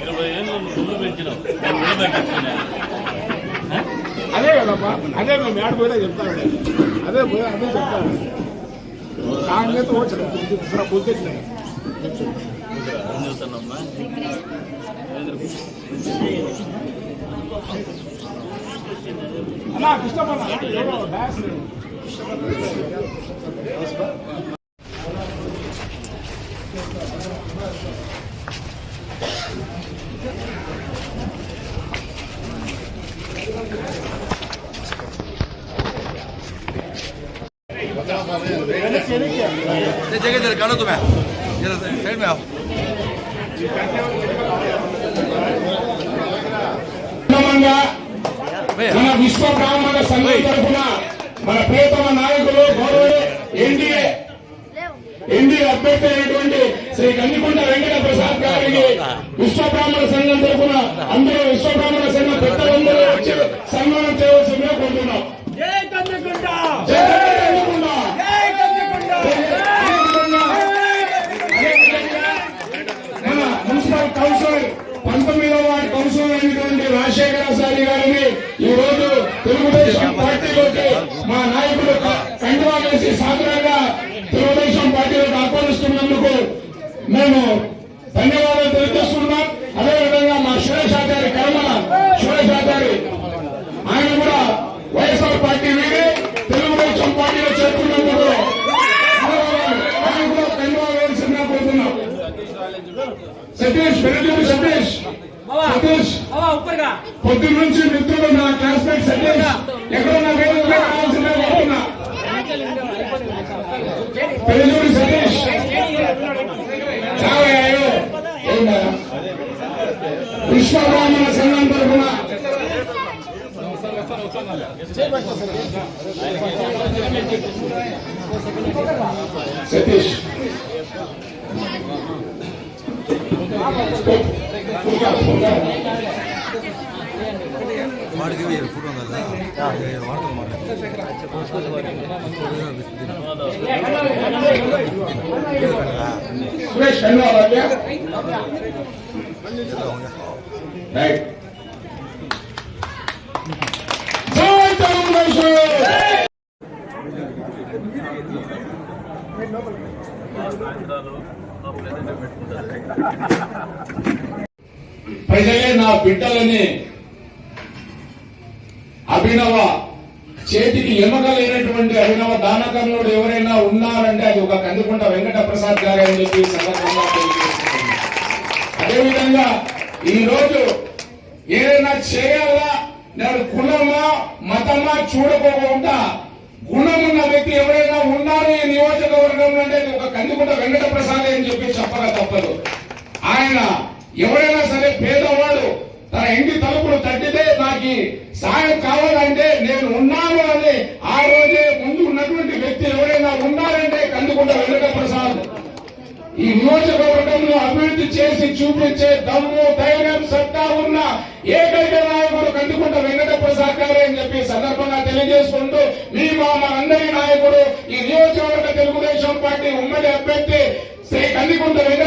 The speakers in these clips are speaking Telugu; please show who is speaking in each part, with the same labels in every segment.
Speaker 1: ఇరవై ఏళ్ళు ముందు పెంచినావు
Speaker 2: అదే కదమ్మా అదే మేము మేడ పోయినా చెప్తాను. అదే పోయి అదే చెప్తాను. కాంగ్రెస్ ఓట్లు పొద్దు
Speaker 1: పొద్దు చూస్తానమ్మా
Speaker 2: అలా కృష్ణపన్న డాన్స్
Speaker 3: जगह जरा काढो तुम्ही जरा साइड में आओ
Speaker 2: క్రమంగా
Speaker 3: भैया
Speaker 2: మన విశ్వ బ్రాహ్మణ సంఘం తరఫున మన ప్రియతమ నాయకులు గౌరవ ఎన్డీఏ ఎన్డీఏ అభ్యర్థి అయినటువంటి శ్రీ కందికొండ వెంకట ప్రసాద్ గారికి విశ్వ బ్రాహ్మణ సంఘం తరఫున అందరూ విశ్వ బ్రాహ్మణ సంఘం పెద్దలందరూ సతీష్
Speaker 3: వాడికి వెయ్యి ఫోటో ఉందా వాడుతుంది
Speaker 2: సురేష్ ధన్యవాదాలు రైట్ బిడ్డలని అభినవ చేతికి ఎమగలేనటువంటి అభినవ దానకర్ణుడు ఎవరైనా ఉన్నారంటే అది ఒక కందుకుంట వెంకట ప్రసాద్ గారు అని చెప్పి సందర్భంగా తెలియజేస్తున్నాను. అదేవిధంగా ఈరోజు ఏదైనా చేయాలా నేను కులమా మతమా చూడకోకుండా గుణమున్న వ్యక్తి ఎవరైనా ఉన్నారు ఈ నియోజకవర్గంలో అంటే ఒక కందుకుంట వెంకట ప్రసాద్ అని చెప్పి చెప్పక తప్పదు ఆయన ఎవరైనా సరే పేదవాడు తన ఇంటి తలుపులు తట్టితే నాకు సాయం కావాలంటే నేను ఉన్నాను అని ఆ రోజే ముందు ఉన్నటువంటి వ్యక్తి ఎవరైనా ఉన్నారంటే కందుకుంట వెంకట ప్రసాద్ ఈ నియోజకవర్గంలో అభివృద్ధి చేసి చూపించే దమ్ము ధైర్యం సత్తా ఉన్న ఏకైక నాయకుడు కందుకుంట వెంకట ప్రసాద్ గారే అని చెప్పి సందర్భంగా తెలియజేసుకుంటూ మీ మా మనందరి నాయకుడు ఈ నియోజకవర్గ తెలుగుదేశం పార్టీ ఉమ్మడి అభ్యర్థి శ్రీ కందికుంట వెంకట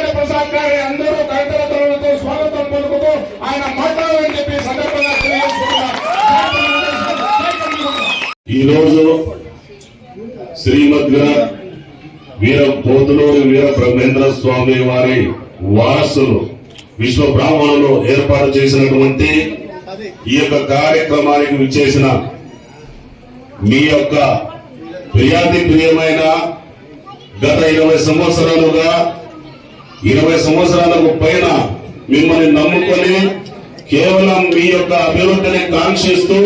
Speaker 4: బ్రహ్మేంద్ర స్వామి వారి వారసులు విశ్వ బ్రాహ్మణులు ఏర్పాటు చేసినటువంటి ఈ యొక్క కార్యక్రమానికి విచ్చేసిన మీ యొక్క ప్రియాతి ప్రియమైన గత ఇరవై సంవత్సరాలుగా ఇరవై సంవత్సరాలకు పైన మిమ్మల్ని నమ్ముకొని కేవలం మీ యొక్క అభివృద్ధిని కాంక్షిస్తూ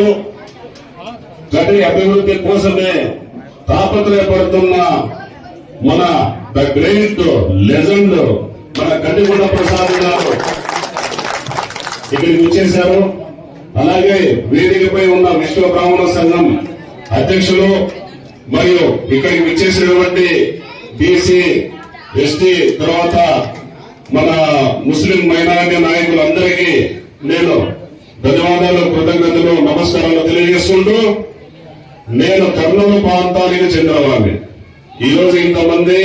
Speaker 4: గడి అభివృద్ధి కోసమే తాపత్రయపడుతున్న మన ద గ్రేట్ లెజెండ్ మన కందికొండ ప్రసాద్ గారు. ఇక్కడికి వచ్చేశారు. అలాగే వేదికపై ఉన్న విశ్వ బ్రాహ్మణ సంఘం అధ్యక్షులు మరియు ఇక్కడికి వచ్చేసినటువంటి బీసీ ఎస్టీ తర్వాత మన ముస్లిం మైనారిటీ నాయకులందరికీ నేను ధన్యవాదాలు కృతజ్ఞతలు నమస్కారాలు తెలియజేస్తుంటూ నేను కర్నూలు ప్రాంతానికి చెందినవాడిని ఈరోజు ఇంతమంది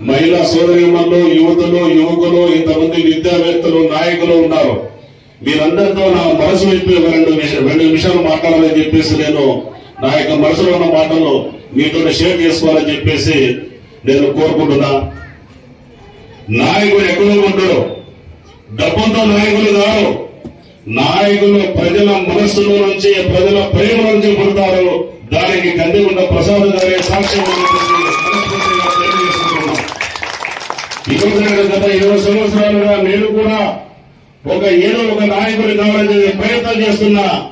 Speaker 4: మహిళా సోదరిమణులు యువతులు యువకులు ఇంతమంది విద్యావేత్తలు నాయకులు ఉన్నారు. మీరందరితో నా మనసు వైపు రెండు రెండు నిమిషాలు మాట్లాడాలని చెప్పేసి నేను నా యొక్క మనసులో ఉన్న మాటలు మీతో షేర్ చేసుకోవాలని చెప్పేసి నేను కోరుకుంటున్నా. నాయకుడు ఎక్కడో ఉంటారు. డబ్బుతో నాయకులు కాదు నాయకులు ప్రజల మనస్సులో నుంచి ప్రజల ప్రేమ నుంచి పుడతారు. దానికి కందిగుండ ప్రసాద్ గారే సాక్ష్యం ఇటువంటి గత ఇరవై సంవత్సరాలుగా నేను కూడా ఒక ఏదో ఒక నాయకుడు కావాలని ప్రయత్నం చేస్తున్నా.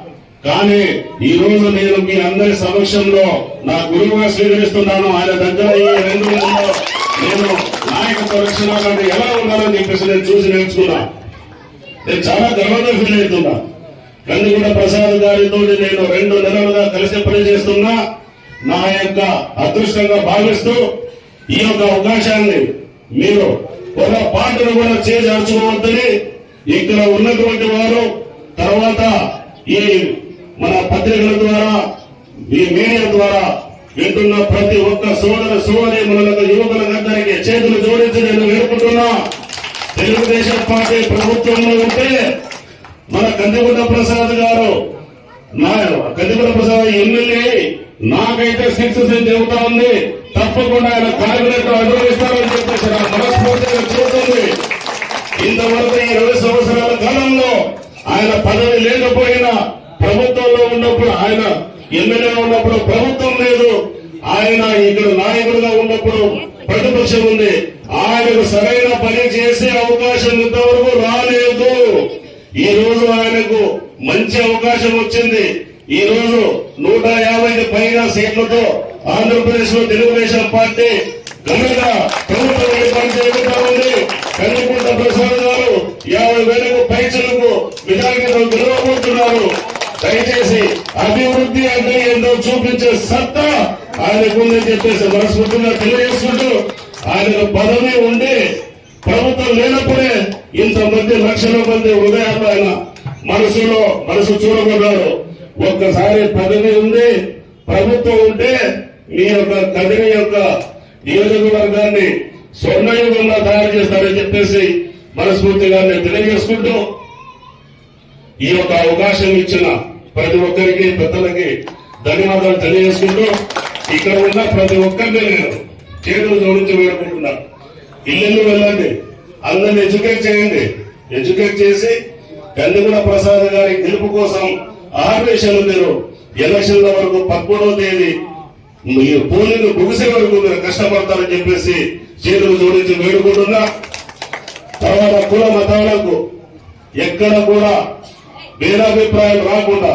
Speaker 4: కానీ ఈ రోజు నేను మీ అందరి సమక్షంలో నా గురువుగా స్వీకరిస్తున్నాను. ఆయన దగ్గర ఈ రెండు నేను నాయకత్వ లక్షణాలు ఎలా ఉండాలని చెప్పేసి నేను చూసి నేర్చుకున్నా. నేను చాలా గర్వంగా ఫీల్ అవుతున్నా. కందిగూడ ప్రసాద్ గారితో నేను రెండు నెలలుగా కలిసి పనిచేస్తున్నా. నా యొక్క అదృష్టంగా భావిస్తూ ఈ యొక్క అవకాశాన్ని మీరు పొరపాటును కూడా చేజార్చుకోవద్దని ఇక్కడ ఉన్నటువంటి వారు తర్వాత ఈ మన పత్రికల ద్వారా ఈ మీడియా ద్వారా వింటున్న ప్రతి ఒక్క సోదర సోదరి మనలకు యువకులందరికీ చేతులు జోడించి నేను వేడుకుంటున్నా తెలుగుదేశం పార్టీ ప్రభుత్వంలో ఉంటే మన కందిగుడ్డ ప్రసాద్ గారు నా కందిగుండ ప్రసాద్ ఎమ్మెల్యే నాకైతే సిక్స్ సెంట్ చెబుతా ఉంది. తప్పకుండా ఆయన క్యాబినెట్ అనుభవిస్తారని చెప్పేసి నా మనస్ఫూర్తిగా చూస్తుంది ఇంతవరకు ఈ రెండు సంవత్సరాల కాలంలో ఆయన పదవి లేకపోయినా మనస్ఫూర్తిగా తెలియజేసుకుంటూ ఆయన పదవి ఉండి ప్రభుత్వం లేనప్పుడే ఇంతమంది లక్షల మంది హృదయాలు ఆయన మనసులో మనసు చూడకున్నారు ఒక్కసారి పదవి ఉంది ప్రభుత్వం ఉంటే మీ యొక్క కదిరి యొక్క నియోజకవర్గాన్ని స్వర్ణయుగంగా తయారు చేస్తారని చెప్పేసి మనస్ఫూర్తిగా నేను తెలియజేసుకుంటూ ఈ యొక్క అవకాశం ఇచ్చిన ప్రతి ఒక్కరికి పెద్దలకి ధన్యవాదాలు తెలియజేసుకుంటూ ఇక్కడ ఉన్న ప్రతి ఒక్కరిని నేను చేతులు జోడించి వేడుకుంటున్నా ఇల్లు వెళ్ళండి. అందరిని ఎడ్యుకేట్ చేయండి. ఎడ్యుకేట్ చేసి కందిగుల ప్రసాద్ గారి గెలుపు కోసం ఆర్వేశాలు మీరు ఎలక్షన్ల వరకు పదమూడవ తేదీ మీరు పోలింగ్ ముగిసే వరకు మీరు కష్టపడతారని చెప్పేసి చేతులు జోడించి వేడుకుంటున్నా. తర్వాత కుల మతాలకు ఎక్కడ కూడా భేదాభిప్రాయం రాకుండా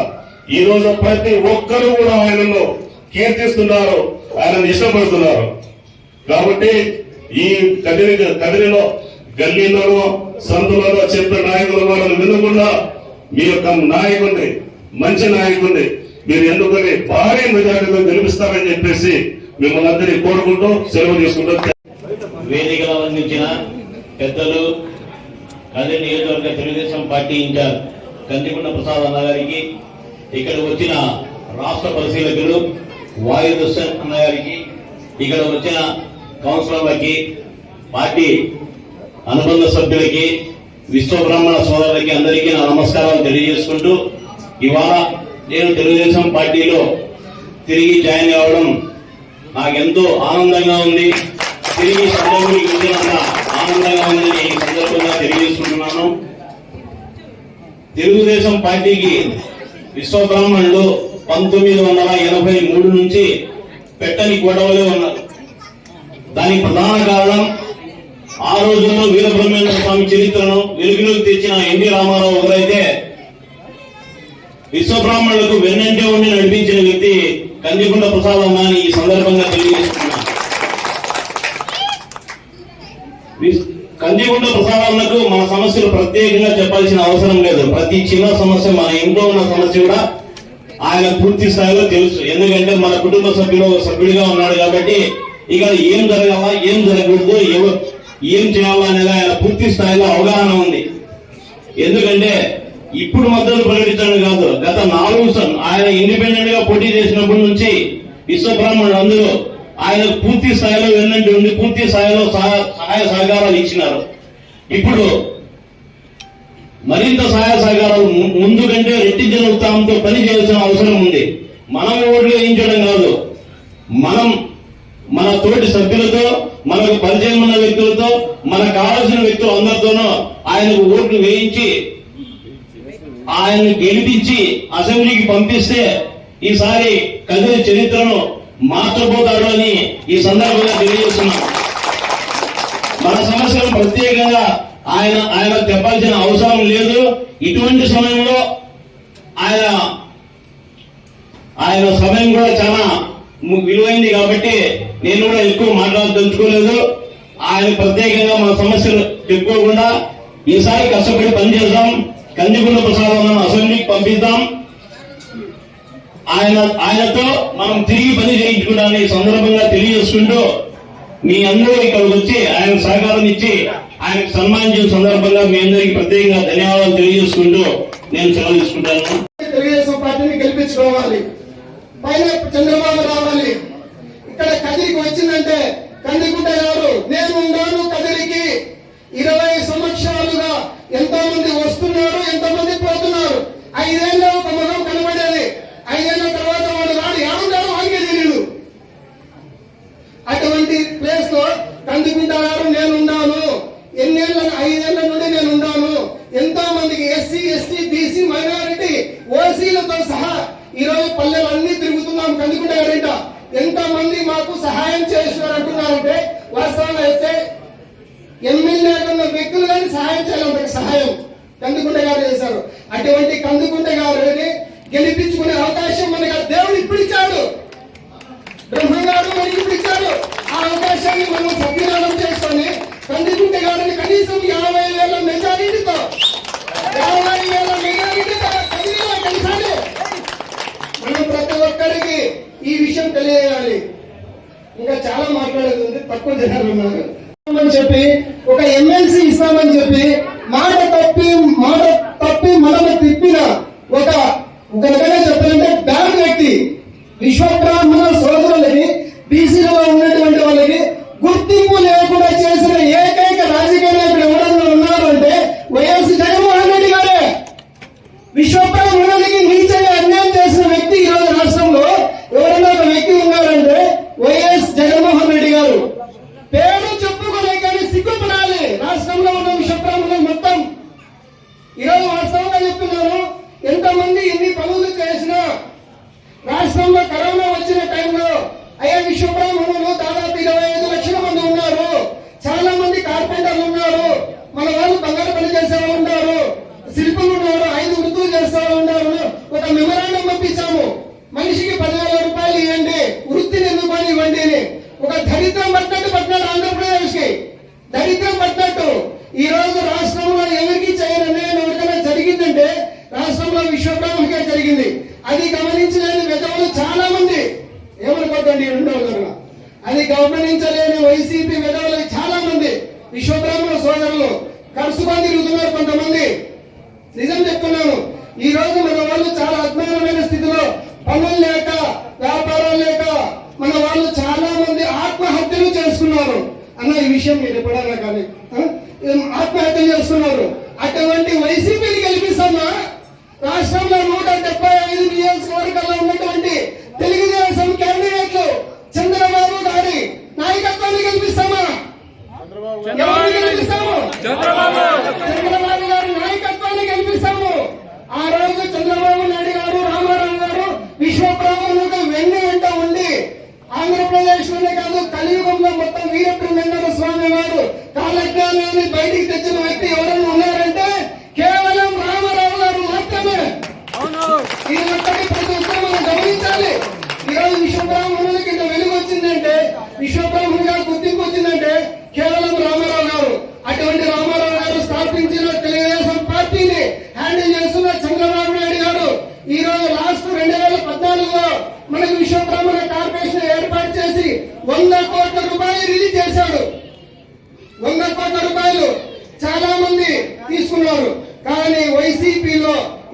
Speaker 4: ఈ రోజు ప్రతి ఒక్కరు కూడా ఆయనలో కీర్తిస్తున్నారు ఆయనను ఇష్టపడుతున్నారు. కాబట్టి ఈ కదిరి కదిరిలో గల్లీలలో సందులలో చెప్పిన నాయకుల వాళ్ళని వినకుండా మీ యొక్క నాయకుడిని మంచి నాయకుడిని మీరు ఎందుకని భారీ మెజార్టీతో గెలిపిస్తారని చెప్పేసి మిమ్మల్ని అందరినీ కోరుకుంటూ సెలవు తీసుకుంటూ
Speaker 1: వేదికలో అందించిన పెద్దలు అదే నియోజకవర్గ తెలుగుదేశం పార్టీ ఇన్ఛార్జ్ కందికొండ ప్రసాద్ అన్న గారికి ఇక్కడ వచ్చిన రాష్ట్ర పరిశీలకులు వాయు దర్శన్ అన్న గారికి ఇక్కడ వచ్చిన కౌన్సిలర్లకి పార్టీ అనుబంధ సభ్యులకి విశ్వ బ్రాహ్మణ సోదరులకి అందరికీ నా నమస్కారాలు తెలియజేసుకుంటూ ఇవాళ నేను తెలుగుదేశం పార్టీలో తిరిగి జాయిన్ కావడం నాకెంతో ఆనందంగా ఉంది. తిరిగి సందర్భానికి వచ్చినంత ఆనందంగా ఉందని ఈ సందర్భంగా తెలియజేసుకుంటున్నాను. తెలుగుదేశం పార్టీకి విశ్వబ్రాహ్మణులు పంతొమ్మిది వందల ఎనభై మూడు నుంచి పెట్టని గొడవలే ఉన్నారు. దానికి ప్రధాన కారణం ఆ రోజుల్లో వీరబ్రహ్మేంద్ర స్వామి చరిత్రను వెలుగులోకి తెచ్చిన ఎన్టీ రామారావు ఒకరైతే విశ్వబ్రాహ్మణులకు వెన్నంటే ఉండి నడిపించిన వ్యక్తి కందిగుండ ప్రసాద్ అని ఈ సందర్భంగా తెలియజేస్తున్నా కందిగుండ కంది కందికుంట మన సమస్యలు ప్రత్యేకంగా చెప్పాల్సిన అవసరం లేదు. ప్రతి చిన్న సమస్య మన ఇంట్లో ఉన్న సమస్య కూడా ఆయన పూర్తి స్థాయిలో తెలుసు. ఎందుకంటే మన కుటుంబ సభ్యులు సభ్యుడిగా ఉన్నాడు కాబట్టి ఇక ఏం జరగాలా ఏం జరగకూడదు ఎవరు ఏం చేయాలా అనేది ఆయన పూర్తి స్థాయిలో అవగాహన ఉంది. ఎందుకంటే ఇప్పుడు మద్దతు ప్రకటించడం కాదు గత నాలుగు సం- ఆయన ఇండిపెండెంట్గా పోటీ చేసినప్పటి నుంచి విశ్వబ్రాహ్మణులు అందరూ ఆయన పూర్తి స్థాయిలో వెన్నంటి ఉండి పూర్తి స్థాయిలో సహాయ సహకారాలు ఇచ్చినారు. ఇప్పుడు మరింత సహాయ సహకారాలు ము- ముందు కంటే రెట్టించిన ఉత్సాహంతో పని చేయాల్సిన అవసరం ఉంది. మనం ఓట్లు వేయించడం కాదు. మనం మన తోటి సభ్యులతో మనకు పరిచయం ఉన్న వ్యక్తులతో మనకు కావాల్సిన వ్యక్తులు అందరితోనూ ఆయనకు ఓట్లు వేయించి ఆయన్ని గెలిపించి అసెంబ్లీకి పంపిస్తే ఈసారి కదిరి చరిత్రను మార్చబోతాడు అని ఈ సందర్భంగా తెలియజేస్తున్నాం. మన సమస్యలు ప్రత్యేకంగా ఆయన ఆయన చెప్పాల్సిన అవసరం లేదు. ఇటువంటి సమయంలో ఆయన ఆయన సమయం కూడా చాలా విలువైంది కాబట్టి నేను కూడా ఎక్కువ మాట్లాడదలుచుకోలేదు. ఆయన ప్రత్యేకంగా మన సమస్యలు చెప్పుకోకుండా ఈసారి కష్టపడి పనిచేద్దాం. కందిగుండ ప్రసాదం అసెంబ్లీకి పంపిద్దాం. ఆయన ఆయనతో మనం తిరిగి పని చేయించుకోవడానికి సందర్భంగా తెలియజేసుకుంటూ మీ అందరూ ఇక్కడికి వచ్చి ఆయన సహకారం ఇచ్చి ఆయనకు సన్మానించిన సందర్భంగా మీ అందరికీ ప్రత్యేకంగా ధన్యవాదాలు తెలియజేసుకుంటూ నేను సెలవు తీసుకుంటాను.
Speaker 5: తెలుగుదేశం పార్టీని గెలిపించుకోవాలి. పైన చంద్రబాబు రావాలి. ఇక్కడ కదిరికి వచ్చిందంటే కందికుంట గారు నేను ఉన్నాను కదిరికి. ఇరవై సంవత్సరాలుగా ఎంతో మంది వస్తున్నారు ఎంతో మంది పోతున్నారు ఐదేళ్ళు ఒక ముఖం కనబడేది ఐదేళ్ళ తర్వాత వాడు రాడు ఏడున్నారో వాడికే తెలియదు అటువంటి ప్లేస్లో కందుకుంటా గారు నేనున్నాను ఎన్నేళ్ళ ఐదేళ్ళ నుండి నేను ఉన్నాను ఎంతో మందికి ఎస్సీ ఎస్టీ బీసీ మైనారిటీ ఓసీలతో సహా ఈ రోజు పల్లెలు అన్ని తిరుగుతున్నాం కందుకుంటా గారింట ఎంతో మంది మాకు సహాయం చేసినారు అంటున్నారంటే వాస్తవంగా అయితే ఎమ్మెల్యే ఉన్న వ్యక్తులు కానీ సహాయం చేయాలి సహాయం కందుకుంట గారు చేశారు. అటువంటి కందుకుంట గారిని గెలిపించుకునే అవకాశం మనకి దేవుడు ఇప్పుడు ఇచ్చాడు. బ్రహ్మగారు మనకి ఇప్పుడు ఇచ్చాడు ఆ అవకాశాన్ని మనం సద్వినియోగం చేసుకొని కందికుంట గారిని కనీసం యాభై వేల మెజారిటీతో యాభై వేల మెజారిటీతో మనం ప్రతి ఒక్కరికి ఈ విషయం తెలియజేయాలి. ఇంకా చాలా మాట్లాడేది ఉంది. తక్కువ జనాలు ఉన్నారు అని చెప్పి ఒక ఎమ్మెల్సీ ఇస్తామని చెప్పి మాట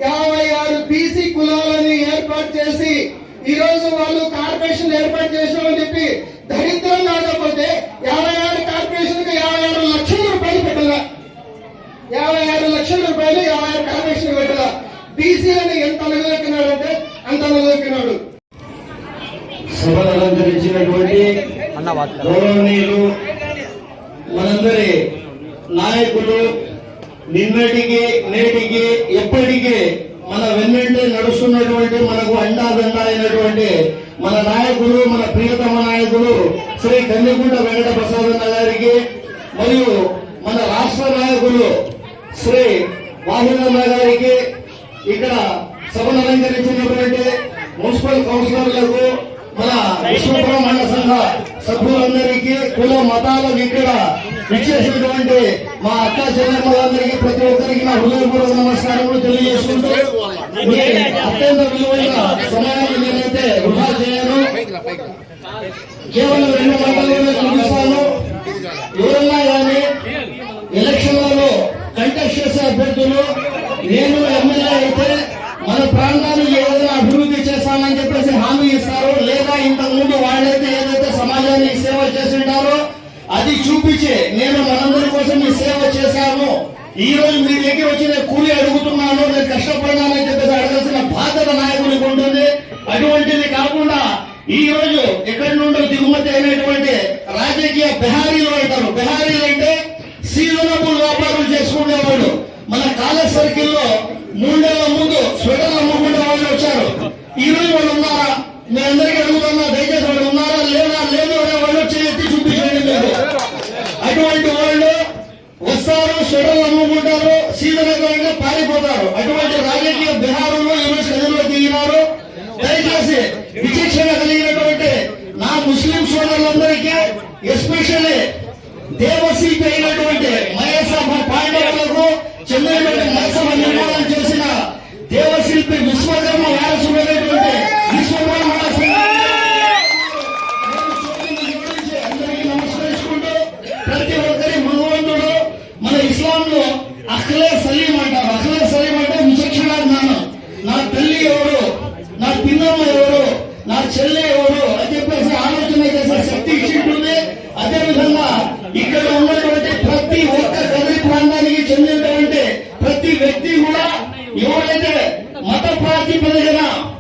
Speaker 5: యాభై ఆరు బీసీ కులాలని ఏర్పాటు చేసి ఈ రోజు వాళ్ళు కార్పొరేషన్ ఏర్పాటు చేసామని చెప్పి దరిద్రం కాకపోతే యాభై ఆరు కార్పొరేషన్ యాభై ఆరు లక్షల రూపాయలు పెట్టాల? యాభై ఆరు లక్షల రూపాయలు యాభై ఆరు కార్పొరేషన్ పెట్టాల? బీసీలని ఎంత అనుగోకినాడు అంటే అంత అనుగోకినాడు
Speaker 6: సభను అలంకరించినటువంటి గౌరవనీయులు మనందరి నాయకులు నిన్నటికి నేటికి ఎప్పటికీ మన వెన్నంటే నడుస్తున్నటువంటి మనకు అండాదండ అయినటువంటి మన నాయకులు మన ప్రియతమ నాయకులు శ్రీ కన్యకుంట వెంకట ప్రసాదన్న గారికి మరియు మన రాష్ట్ర నాయకులు శ్రీ వాహిదన్న గారికి ఇక్కడ సభను అలంకరించినటువంటి మున్సిపల్ కౌన్సిలర్లకు మన విశ్వపురం మండల సంఘ సభ్యులందరికీ కుల మతాలకు ఇక్కడ ఇచ్చేసినటువంటి మా అక్క చెల్లెమ్మలందరికీ ప్రతి ఒక్కరికి నా హృదయపూర్వక నమస్కారములు తెలియజేసుకుంటూ అత్యంత విలువైన సమయాన్ని నేనైతే వృధా చేయను. కేవలం రెండు మండలంలో చూపిస్తాను ఎవరన్నా కానీ ఎలక్షన్లలో కంటెస్ట్ చేసే అభ్యర్థులు నేను ఎమ్మెల్యే అయితే మన ప్రాంతాన్ని ఏదైనా అభివృద్ధి చేస్తామని చెప్పేసి హామీ ఇస్తారు. లేదా ఇంతకు ముందు వాళ్ళైతే ఏదైతే సమాజానికి సేవ చేసింటారో అది చూపించి నేను మనందరి కోసం మీ సేవ చేశాను. ఈ రోజు మీ దగ్గర వచ్చి నేను కూలి అడుగుతున్నాను. నేను కష్టపడినానని చెప్పేసి అడగాల్సిన బాధ్యత నాయకునికి ఉంటుంది. అటువంటిది కాకుండా ఈ రోజు ఎక్కడి నుండో దిగుమతి అయినటువంటి రాజకీయ బిహారీలు అంటారు బిహారీ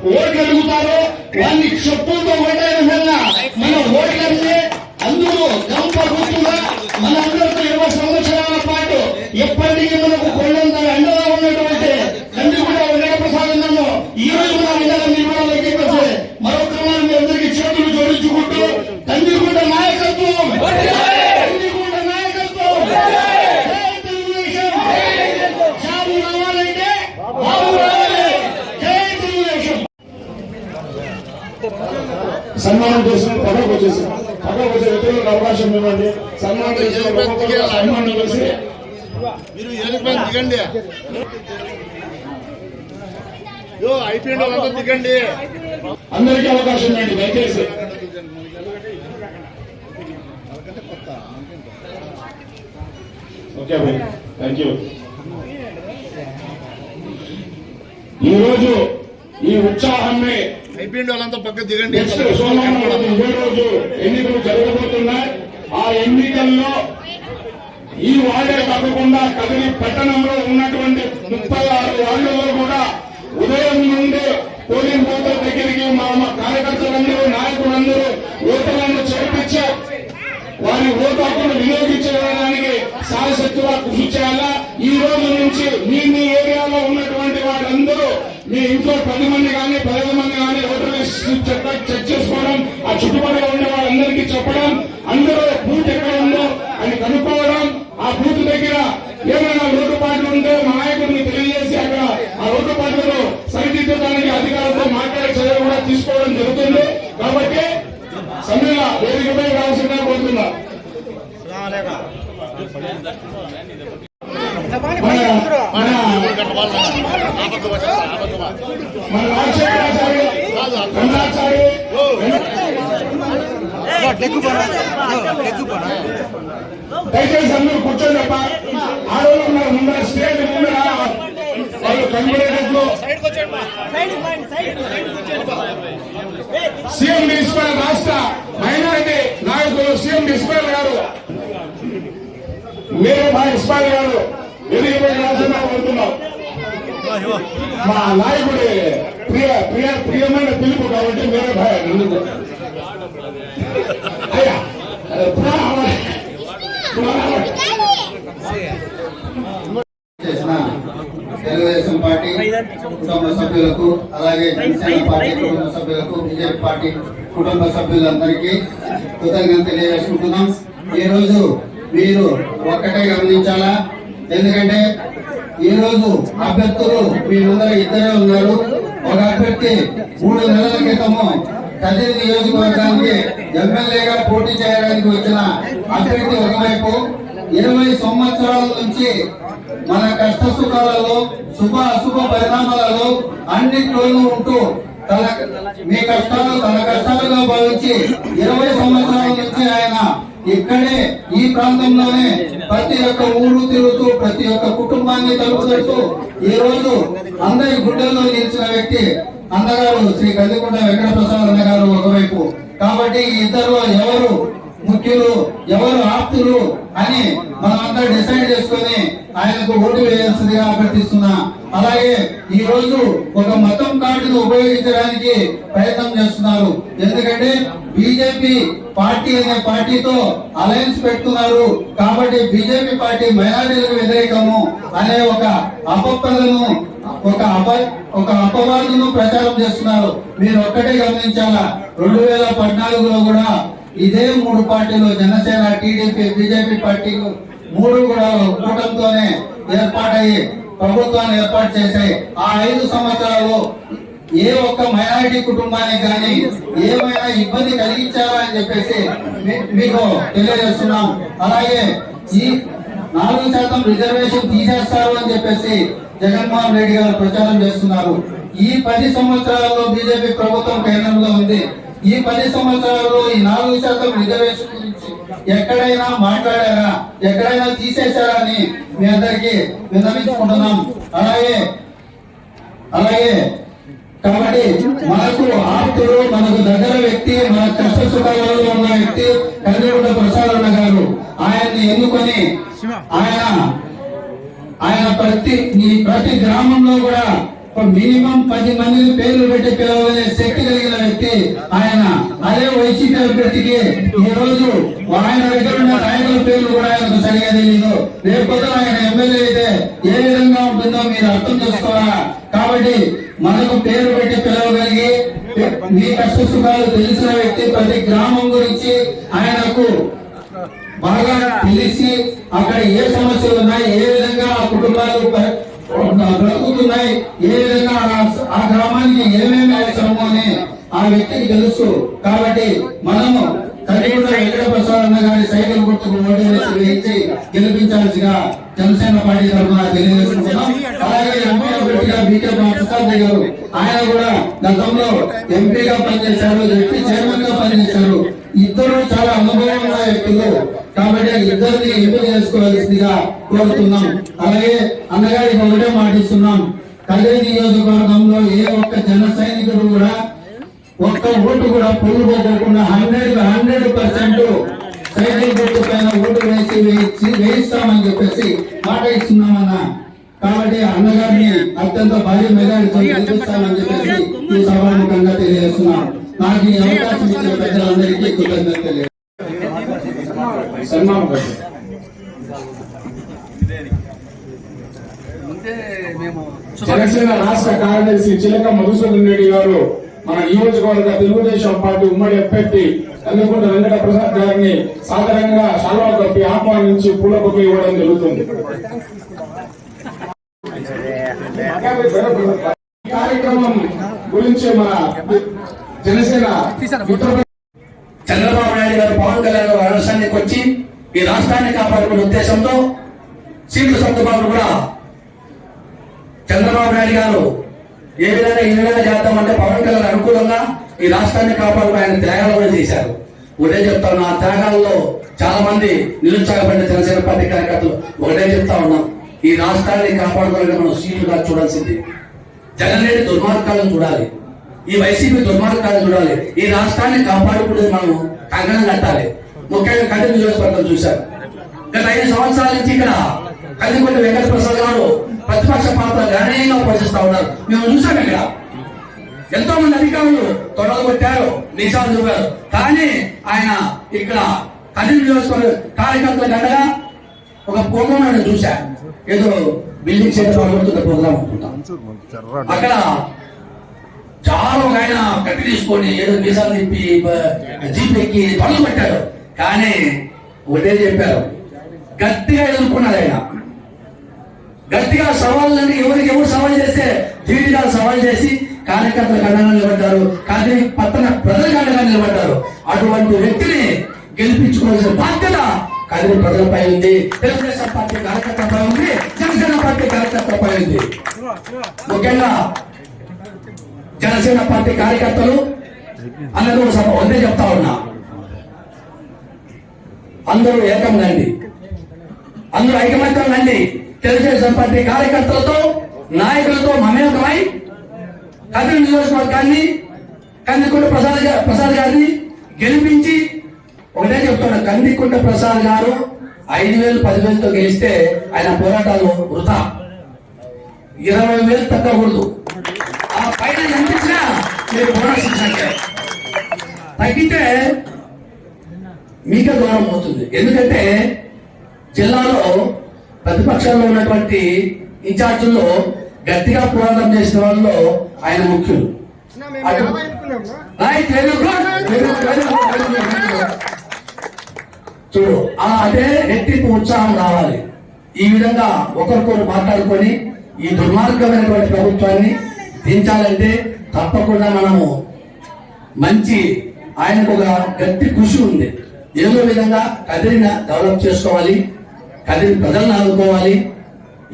Speaker 6: ఓడగలుగుతారో ఓట్లు వారిని చెప్పులతో కొట్టే విధంగా మన ఓట్లన్నీ అందరూ గంపగుర్తుగా మన అందరితో ఇరవై సంవత్సరాల పాటు ఎప్పటికీ మనకు కొండంత అండగా ఉన్నటువంటి తండ్రి కూడా వెంకటప్రసాద్ నన్ను ఈ రోజు మన అండగా నిర్మాణాలు చెప్పేసి మరొక మారు మీ అందరికీ చేతులు జోడించుకుంటూ తండ్రి కూడా నాయకత్వం తండ్రి కూడా నాయకత్వం జై తెలుగుదేశం జాబు రావాలంటే బాబు రావాలి జై తెలుగుదేశం
Speaker 2: సన్మానం చేసిన పదవికి వచ్చేసాం పదవికి వచ్చే వ్యక్తులకు అవకాశం ఇవ్వండి ఒక్కొక్కరు సన్మానం చేసి
Speaker 7: మీరు ఎలిఫెంట్ దిగండి. యో అయిపోయింది వాళ్ళంతా దిగండి.
Speaker 2: అందరికీ అవకాశం ఇవ్వండి దయచేసి. ఓకే భాయ్ థ్యాంక్ యూ ఈరోజు ఈ ఉత్సాహాన్ని
Speaker 7: అయిపోయింది వాళ్ళంతా పక్క దిగండి.
Speaker 2: నెక్స్ట్ సోమవారం రోజు ఎన్నికలు జరగబోతున్నాయి. ఆ ఎన్నికల్లో ఈ వార్డే కాకుండా కదిరి పట్టణంలో ఉన్నటువంటి ముప్పై ఆరు వార్డుల్లో కూడా ఉదయం నుండి పోలింగ్ బూత్ దగ్గరికి మా కార్యకర్తలందరూ నాయకులందరూ ఓటర్లను చేర్పించి వారి ఓటు హక్కును వినియోగించడానికి సాయశక్తిగా కృషి చేయాలా? ఈ రోజు నుంచి మీ మీ ఏరియాలో ఉన్నటువంటి వాళ్ళందరూ మీ ఇంట్లో పది మంది కానీ పదహైదు మంది కానీ ఓటర్ చెక్ చేసుకోవడం ఆ చుట్టుపక్కల ఉండే వాళ్ళందరికీ చెప్పడం అందరూ బూత్ ఎక్కడ ఉందో అని కనుక్కోవడం ఆ బూత్ దగ్గర ఏమైనా లోటుపాట్లు ఉంటే మా నాయకుడిని తెలియజేసి అక్కడ ఆ లోటుపాట్లను సరిదిద్దడానికి అధికారులతో మాట్లాడే చర్యలు కూడా తీసుకోవడం జరుగుతుంది. కాబట్టి సమీర వేదికపై రావాల్సిందిగా కోరుతున్నా. మన మన మన రాజశేఖరాచార్య
Speaker 8: కాదు అర్థం
Speaker 2: రంగాచారి దయచేసి అందరూ కూర్చోండి అప్ప ఆడవాళ్ళు ఉన్నారు ముందర స్టేజ్ ముందర వాళ్ళు కనబడేటట్లు సీఎం మున్సిపల్ రాష్ట్ర మైనారిటీ నాయకులు సీఎం మున్సిపల్ గారు మీరు మా ఇస్మాయిల్ గారు ఎదిగిపోయి రాజున్నా ఉంటున్నాం మా నాయకుడి ప్రియ ప్రియ ప్రియమైన పిలుపు కాబట్టి మీరే భయ అయ్యా
Speaker 9: తెలుగుదేశం పార్టీ కుటుంబ సభ్యులకు అలాగే జనసేన పార్టీ కుటుంబ సభ్యులకు బీజేపీ పార్టీ కుటుంబ సభ్యులందరికీ కృతజ్ఞత తెలియజేసుకుంటున్నాం. ఈ రోజు మీరు ఒక్కటే గమనించాలా? ఎందుకంటే ఈ రోజు అభ్యర్థులు మీ ముందర ఇద్దరే ఉన్నారు. ఒక అభ్యర్థి మూడు నెలల క్రితము కదిరి నియోజకవర్గానికి ఎమ్మెల్యేగా పోటీ చేయడానికి వచ్చిన అభ్యర్థి ఒకవైపు ఇరవై సంవత్సరాల నుంచి మన కష్ట సుఖాలలో శుభ అశుభ పరిణామాలలో అన్నిట్లోనూ ఉంటూ తన మీ కష్టాలు తన కష్టాలుగా భావించి ఇరవై సంవత్సరాల నుంచి ఆయన ఇక్కడే ఈ ప్రాంతంలోనే ప్రతి ఒక్క ఊరు తిరుగుతూ ప్రతి ఒక్క కుటుంబాన్ని తలుపుతూ ఈ రోజు అందరి గుడ్డల్లో నిలిచిన వ్యక్తి అన్నగారు శ్రీ కందికొండ వెంకట ప్రసాద్ అన్న గారు ఒకవైపు. కాబట్టి ఇద్దరు ఎవరు ముఖ్యులు ఎవరు ఆప్తులు అని మనమంతా డిసైడ్ చేసుకొని ఆయనకు ఓటు వేయాల్సిందిగా అభ్యర్థిస్తున్నా. అలాగే ఈ రోజు ఒక మతం కార్డును ఉపయోగించడానికి ప్రయత్నం చేస్తున్నారు. ఎందుకంటే బీజేపీ పార్టీ అనే పార్టీతో అలయన్స్ పెట్టుకున్నారు కాబట్టి బీజేపీ పార్టీ మైనారిటీలకు వ్యతిరేకము అనే ఒక అపప్రదను ఒక అప ఒక అపవాదును ప్రచారం చేస్తున్నారు. మీరు ఒక్కటే గమనించాలా? రెండు వేల పద్నాలుగులో కూడా ఇదే మూడు పార్టీలు జనసేన టీడీపీ బీజేపీ పార్టీలు మూడు కూడా కూటమితోనే ఏర్పాటయ్యి ప్రభుత్వాన్ని ఏర్పాటు చేశాయి. ఆ ఐదు సంవత్సరాలు ఏ ఒక్క మైనారిటీ కుటుంబానికి కానీ ఏమైనా ఇబ్బంది కలిగించారా అని చెప్పేసి మీకు తెలియజేస్తున్నాం. అలాగే ఈ నాలుగు శాతం రిజర్వేషన్ తీసేస్తారు అని చెప్పేసి జగన్మోహన్ రెడ్డి గారు ప్రచారం చేస్తున్నారు. ఈ పది సంవత్సరాల్లో బీజేపీ ప్రభుత్వం కేంద్రంలో ఉంది. ఈ పది సంవత్సరాల్లో ఈ నాలుగు శాతం రిజర్వేషన్ గురించి ఎక్కడైనా మాట్లాడారా? ఎక్కడైనా తీసేశారా అని మీ అందరికి విన్నవించుకుంటున్నాం. అలాగే అలాగే కాబట్టి మనకు ఆప్తుడు మనకు దగ్గర వ్యక్తి మన కష్ట సుఖాలలో ఉన్న వ్యక్తి కందికొండ ప్రసాదన్న గారు. ఆయన్ని ఎన్నుకొని ఆయన ఆయన ప్రతి ప్రతి గ్రామంలో కూడా మినిమం పది మందిని పేర్లు పెట్టి పిలవలే శక్తి కలిగిన వ్యక్తి ఆయన. అదే వైసీపీ అభ్యర్థికి ఈ రోజు ఆయన దగ్గర ఉన్న నాయకుల పేర్లు కూడా ఆయనకు సరిగా తెలియదు రేపు ఆయన ఎమ్మెల్యే అయితే ఏ విధంగా ఉంటుందో మీరు అర్థం చేసుకోవాలా? కాబట్టి మనకు పేరు పెట్టి పిలవగలిగి మీ కష్ట సుఖాలు తెలిసిన వ్యక్తి ప్రతి గ్రామం గురించి ఆయనకు బాగా తెలిసి అక్కడ ఏ సమస్యలు ఉన్నాయి ఏ విధంగా ఆ కుటుంబాలు ప- ఏ విధంగా ఆ- గ్రామానికి ఏమేమి అవసరమో అని ఆ వ్యక్తికి తెలుసు కాబట్టి మనము కలిగిన వెంకటప్రసాద్ అన్న గారి సైకిల్ గుర్తుకు ఓటు వేసి వేయించి గెలిపించాల్సిగా జనసేన పార్టీ తరఫున తెలియజేసుకుంటున్నాం. అలాగే ఎంపీ అభ్యర్థిగా బీకే ప్రసాద్ గారు ఆయన కూడా గతంలో ఎంపీగా పనిచేశారు ఎంపీ చైర్మన్గా పనిచేశారు. ఇద్దరు చాలా అనుభవం ఉన్న వ్యక్తులు. కాబట్టి ఇద్దరిని ఎంపిక చేసుకోవాల్సిందిగా కోరుతున్నాం. అలాగే అన్నగారికి ఒకటే మాటిస్తున్నాం. కదిరి నియోజకవర్గంలో ఏ ఒక్క జన సైనికుడు కూడా ఒక్క ఓటు కూడా పొందుకోకుండా హండ్రెడ్ హండ్రెడ్ పర్సెంట్ సైకిల్ గుర్తు పైన ఓటు వేసి వేయించి వేయిస్తామని చెప్పేసి మాట ఇస్తున్నామన్న. కాబట్టి అన్నగారిని అత్యంత భారీ మెజారిటీతో గెలిపిస్తామని చెప్పేసి ఈ సభాముఖంగా తెలియజేస్తున్నాం. నాకు ఈ అవకాశం ఇచ్చిన ప్రజలందరికీ కృతజ్ఞత తెలియజేస్తున్నాను
Speaker 2: సన్మానం జనసేన రాష్ట్ర కార్యదర్శి చిలక మధుసూదన్ రెడ్డి గారు మన నియోజకవర్గ తెలుగుదేశం పార్టీ ఉమ్మడి అభ్యర్థి కందుకుంట వెంకట ప్రసాద్ గారిని సాధారణంగా శాల్వా కప్పి ఆహ్వానించి పూల ఇవ్వడం జరుగుతుంది. కార్యక్రమం గురించి మన జనసేన
Speaker 10: చంద్రబాబు నాయుడు గారు పవన్ కళ్యాణ్ గారు రాష్ట్రానికి వచ్చి ఈ రాష్ట్రాన్ని కాపాడుకునే ఉద్దేశంతో సీట్లు సర్దుబాటు కూడా చంద్రబాబు నాయుడు గారు ఏ విధంగా ఈ విధంగా చేద్దామంటే పవన్ కళ్యాణ్ అనుకూలంగా ఈ రాష్ట్రాన్ని కాపాడుకుని ఆయన త్యాగాలు కూడా చేశారు. ఒకటే చెప్తా ఉన్నా ఆ త్యాగాల్లో చాలా మంది నిరుత్సాహపడిన జనసేన పార్టీ కార్యకర్తలు ఒకటే చెప్తా ఉన్నాం ఈ రాష్ట్రాన్ని కాపాడుకోవాలంటే మనం సీట్లుగా చూడాల్సింది. జగన్ రెడ్డి దుర్మార్గాలను చూడాలి. ఈ వైసీపీ దుర్మార్గాలను చూడాలి. ఈ రాష్ట్రాన్ని కాపాడుకునేది మనం కంగణం కట్టాలి. ముఖ్యంగా కఠిన నియోజకవర్గం చూశారు గత ఐదు సంవత్సరాల నుంచి ఇక్కడ కలికొండ వెంకట ప్రసాద్ గారు ప్రతిపక్ష పాత్ర గణనీయంగా పోషిస్తా ఉన్నారు. మేము చూసాం ఇక్కడ. ఎంతో మంది అధికారులు తొడలు కొట్టారు నిశాలు చూపారు కానీ ఆయన ఇక్కడ కఠిన నియోజకవర్గ కార్యకర్తల గంటగా ఒక ప్రోగ్రామ్ చూశా ఏదో బిల్డింగ్ పాల్గొంటున్న ప్రోగ్రామ్ అనుకుంటా. అక్కడ చాలా ఒక ఆయన కట్టి తీసుకొని ఏదో మీసాలు తిప్పి బ- జీప్ ఎక్కి పనులు పెట్టారు. కానీ ఒకటే చెప్పారు గట్టిగా ఎదుర్కొన్నారు ఆయన. గట్టిగా సవాళ్ళని ఎవరికి ఎవరు సవాల్ చేస్తే ధీటుగా సవాల్ చేసి కార్యకర్తల కండగా నిలబడ్డారు కానీ పట్టణ ప్రజల కండగా నిలబడ్డారు. అటువంటి వ్యక్తిని గెలిపించుకోవాల్సిన బాధ్యత కదిరి ప్రజలపై ఉంది. తెలుగుదేశం పార్టీ కార్యకర్తలపై ఉంది జనసేన పార్టీ కార్యకర్తలపై ఉంది. ముఖ్యంగా జనసేన పార్టీ కార్యకర్తలు అందరూ సభ వద్దే చెప్తా ఉన్నా. అందరూ ఏకం రండి. అందరూ ఐకమత్యం రండి. తెలుగుదేశం పార్టీ కార్యకర్తలతో నాయకులతో మమేకమై కదిరి నియోజకవర్గాన్ని కందికుంట ప్రసాద్ ప్రసాద్ గారిని గెలిపించి ఒకటే చెప్తున్నా కందికుంట ప్రసాద్ గారు ఐదు వేలు పదివేలతో గెలిస్తే ఆయన పోరాటాలు వృధా. ఇరవై వేలు తగ్గకూడదు. పైన ఎంత ఇచ్చినా మీరు బోనస్ ఇచ్చినట్టే తగ్గితే మీకే దూరం అవుతుంది. ఎందుకంటే జిల్లాలో ప్రతిపక్షాల్లో ఉన్నటువంటి ఇన్ఛార్జీల్లో గట్టిగా పోరాటం చేసిన వాళ్ళలో ఆయన ముఖ్యులు. చూడు ఆ అదే రెట్టింపు ఉత్సాహం రావాలి. ఈ విధంగా ఒకరికొకరు మాట్లాడుకొని ఈ దుర్మార్గమైనటువంటి ప్రభుత్వాన్ని పెంచాలంటే తప్పకుండా మనము మంచి ఆయనకు ఒక గట్టి కృషి ఉంది. ఏదో విధంగా కదిరిన డెవలప్ చేసుకోవాలి కదిరి ప్రజలను ఆదుకోవాలి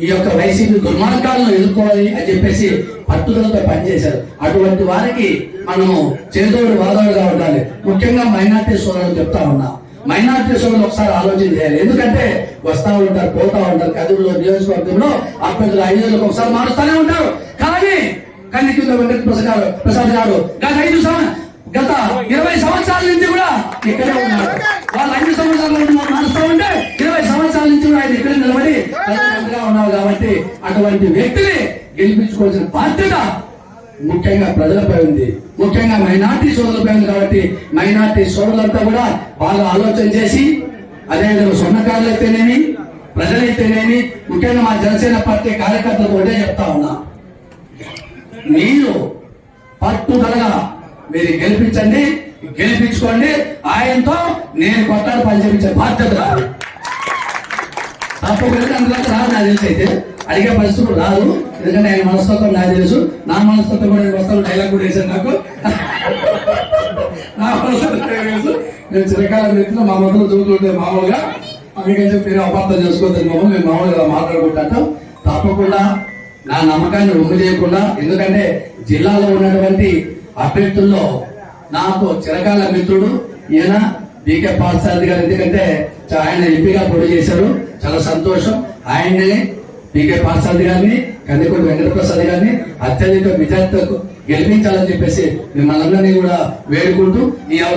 Speaker 10: ఈ యొక్క వైసీపీ దుర్మార్గాలను ఎదుర్కోవాలి అని చెప్పేసి పట్టుదలతో పనిచేశారు. అటువంటి వారికి మనము చేదోడు వాదోడుగా ఉండాలి. ముఖ్యంగా మైనార్టీ సోదరులు చెప్తా ఉన్నా. మైనార్టీ సోదరులు ఒకసారి ఆలోచన చేయాలి. ఎందుకంటే వస్తా ఉంటారు పోతా ఉంటారు కదిరిలో నియోజకవర్గంలో అభ్యర్థులు ఐదు ఒకసారి మారుస్తూనే ఉంటారు. కానీ కన్నికింద వెంకట ప్రసాద్ గారు ప్రసాద్ గారు గత ఐదు గత ఇరవై సంవత్సరాల నుంచి కూడా ఇక్కడే ఉన్నారు. వాళ్ళు ఐదు సంవత్సరాల నడుస్తూ ఉంటే ఇరవై సంవత్సరాల నుంచి కూడా ఆయన ఇక్కడ నిలబడి ప్రధానమంత్రిగా ఉన్నారు కాబట్టి అటువంటి వ్యక్తిని గెలిపించుకోవాల్సిన బాధ్యత ముఖ్యంగా ప్రజలపై ఉంది. ముఖ్యంగా మైనార్టీ సోదరులపై ఉంది కాబట్టి మైనార్టీ సోదరులంతా కూడా బాగా ఆలోచన చేసి అదేవిధంగా స్వర్ణకారులు అయితేనేమి ప్రజలైతేనేమి ముఖ్యంగా మా జనసేన పార్టీ కార్యకర్తలతో ఒకటే చెప్తా ఉన్నా. మీరు పట్టుదలగా మీరు గెలిపించండి గెలిపించుకోండి. ఆయనతో నేను కొట్టాడు పనిచేయించే బాధ్యత రాదు తప్పకుండా అందులో రాదు నాకు తెలిసి అయితే. అడిగే పరిస్థితులు రాదు. ఎందుకంటే ఆయన మనస్తత్వం నాకు తెలుసు. నా మనస్తత్వం కూడా నేను వస్తాను డైలాగ్ కూడా వేసాను నాకు. నా మనస్తత్వం తెలుసు. నేను చిరకాల వ్యక్తిలో మా మొదలు చూస్తుంటే మామూలుగా అందుకని చెప్పి మీరు అపార్థం చేసుకోవద్దని మామూలు మేము మామూలుగా మాట్లాడుకుంటాం తప్పకుండా నా నమ్మకాన్ని రొమ్ము చేయకుండా ఎందుకంటే జిల్లాలో ఉన్నటువంటి అభ్యర్థుల్లో నాకు చిరకాల మిత్రుడు ఈయన బీకే పాఠశాల గారు. ఎందుకంటే ఆయన ఎంపీగా పోటీ చేశారు. చాలా సంతోషం. ఆయన్ని బీకే పార్సారథి గారిని కందికొండ వెంకటప్రసాద్ గారిని అత్యధిక విద్యార్థులకు గెలిపించాలని చెప్పేసి మిమ్మల్ని అందరినీ కూడా వేడుకుంటూ ఈ